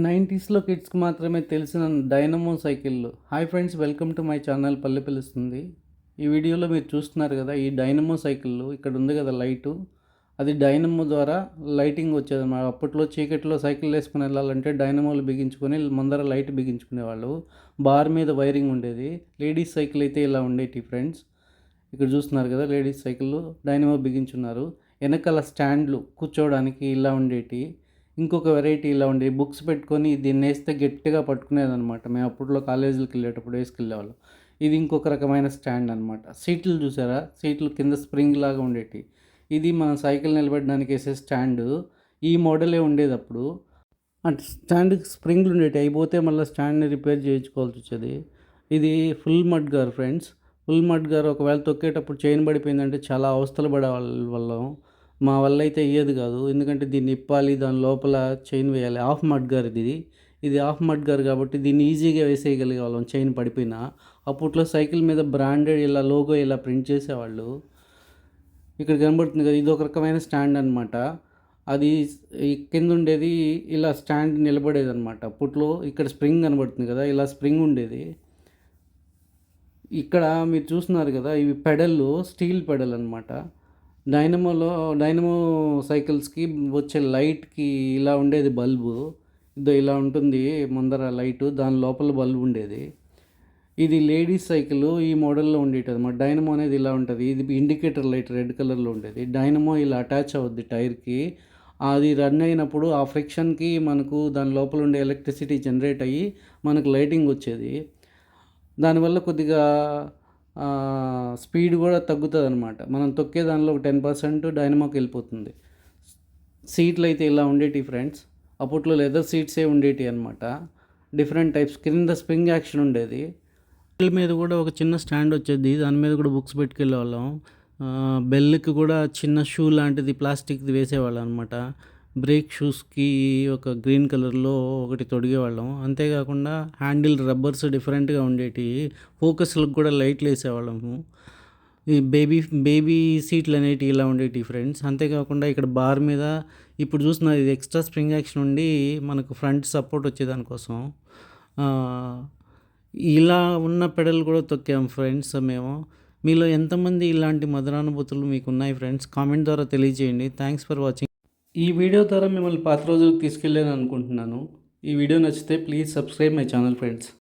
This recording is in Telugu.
నైంటీస్లో కిడ్స్కి మాత్రమే తెలిసిన డైనమో సైకిళ్ళు. Hi friends welcome to my channel పల్లె పిలుస్తుంది. ఈ వీడియోలో మీరు చూస్తున్నారు కదా ఈ డైనమో సైకిళ్ళు. ఇక్కడ ఉంది కదా లైటు. అది డైనమో ద్వారా లైటింగ్ వచ్చేది మా అప్పట్లో చీకట్లో సైకిల్ వేసుకుని వెళ్ళాలంటే డైనమోలు బిగించుకొని ముందర లైట్ బిగించుకునేవాళ్ళు. బార్ మీద వైరింగ్ ఉండేది. లేడీస్ సైకిల్ అయితే ఇలా ఉండేటి ఫ్రెండ్స్. ఇక్కడ చూస్తున్నారు కదా లేడీస్ సైకిల్ డైనమో బిగించున్నారు. వెనకాల స్టాండ్లు కూర్చోవడానికి ఇలా ఉండేటి. ఇంకొక వెరైటీ ఇలా ఉండే బుక్స్ పెట్టుకొని దీన్ని వేస్తే గట్టిగా పట్టుకునేది అనమాట మేము అప్పట్లో కాలేజీలకు వెళ్ళేటప్పుడు వేసుకెళ్ళేవాళ్ళం. ఇది ఇంకొక రకమైన స్టాండ్ అనమాట సీట్లు చూసారా? సీట్లు కింద స్ప్రింగ్ లాగా ఉండేటి. ఇది మనం సైకిల్ నిలబెట్టడానికి వేసే స్టాండ్ ఈ మోడలే ఉండేది అప్పుడు అంటే స్టాండ్కి స్ప్రింగ్లు ఉండేవి అయిపోతే మళ్ళీ స్టాండ్ని రిపేర్ చేయించుకోవాల్సి వచ్చేది. ఇది full mudguard friends full mudguard ఒకవేళ తొక్కేటప్పుడు చైన్ పడిపోయిందంటే చాలా అవస్థలు పడే వాళ్ళం మా వల్ల అయితే అయ్యేది కాదు. ఎందుకంటే దీన్ని ఇప్పాలి దాని లోపల చైన్ వేయాలి. హాఫ్ మడ్గార్ ఇది. ఇది హాఫ్ మడ్గార్ కాబట్టి దీన్ని ఈజీగా వేసేయగలిగే వాళ్ళం చైన్ పడిపోయినా. అప్పట్లో సైకిల్ మీద బ్రాండెడ్ ఇలా లోగో ఇలా ప్రింట్ చేసేవాళ్ళు. ఇక్కడ కనబడుతుంది కదా ఇది ఒక రకమైన స్టాండ్ అనమాట అది కింద ఉండేది ఇలా స్టాండ్ నిలబడేది అనమాట అప్పట్లో ఇక్కడ స్ప్రింగ్ కనబడుతుంది కదా ఇలా స్ప్రింగ్ ఉండేది. ఇక్కడ మీరు చూస్తున్నారు కదా ఇవి పెడల్లు స్టీల్ పెడల్ అనమాట డైనమోలో డైనమో సైకిల్స్కి వచ్చే లైట్కి ఇలా ఉండేది బల్బు. ఇదో ఇలా ఉంటుంది ముందర లైటు దాని లోపల బల్బు ఉండేది. ఇది లేడీస్ సైకిల్ ఈ మోడల్లో ఉండేటది మా డైనమో అనేది ఇలా ఉంటుంది. ఇది ఇండికేటర్ లైట్ రెడ్ కలర్లో ఉండేది. డైనమో ఇలా అటాచ్ అవుద్ది టైర్కి. అది రన్ అయినప్పుడు ఆ ఫ్రిక్షన్కి మనకు దాని లోపల ఉండే ఎలక్ట్రిసిటీ జనరేట్ అయ్యి మనకు లైటింగ్ వచ్చేది. దానివల్ల కొద్దిగా స్పీడ్ కూడా తగ్గుతుంది అనమాట మనం తొక్కే దానిలో ఒక టెన్ పర్సెంట్ డైనమోకి వెళ్ళిపోతుంది. సీట్లు అయితే ఇలా ఉండేటి ఫ్రెండ్స్. అప్పట్లో లెదర్ సీట్సే ఉండేటి అనమాట డిఫరెంట్ టైప్స్ క్రింద స్ప్రింగ్ యాక్షన్ ఉండేది. మీద కూడా ఒక చిన్న స్టాండ్ వచ్చేది. దాని మీద కూడా బుక్స్ పెట్టుకెళ్ళే వాళ్ళం బెల్కి కూడా చిన్న షూ లాంటిది ప్లాస్టిక్ది వేసేవాళ్ళం అనమాట బ్రేక్ షూస్కి ఒక గ్రీన్ కలర్లో ఒకటి తొడిగేవాళ్ళం. అంతేకాకుండా హ్యాండిల్ రబ్బర్స్ డిఫరెంట్గా ఉండేవి ఫోకస్లకు కూడా లైట్లు వేసేవాళ్ళము. ఈ బేబీ బేబీ సీట్లు అనేటివి ఇలా ఉండేవి ఫ్రెండ్స్. అంతేకాకుండా ఇక్కడ బార్ మీద ఇప్పుడు చూసిన ఇది ఎక్స్ట్రా స్ప్రింగ్ యాక్షన్ ఉండి మనకు ఫ్రంట్ సపోర్ట్ వచ్చేదానికోసం ఇలా ఉన్న పెడల్ కూడా తొక్కాము ఫ్రెండ్స్ మేము. మీలో ఎంతమంది ఇలాంటి మధురానుభూతులు మీకు ఉన్నాయి ఫ్రెండ్స్? కామెంట్ ద్వారా తెలియజేయండి. Thanks for watching. ఈ వీడియో ద్వారా మిమ్మల్ని పాత రోజులకు తీసుకెళ్ళాను అనుకుంటున్నాను. ఈ వీడియో నచ్చితే please subscribe my channel friends.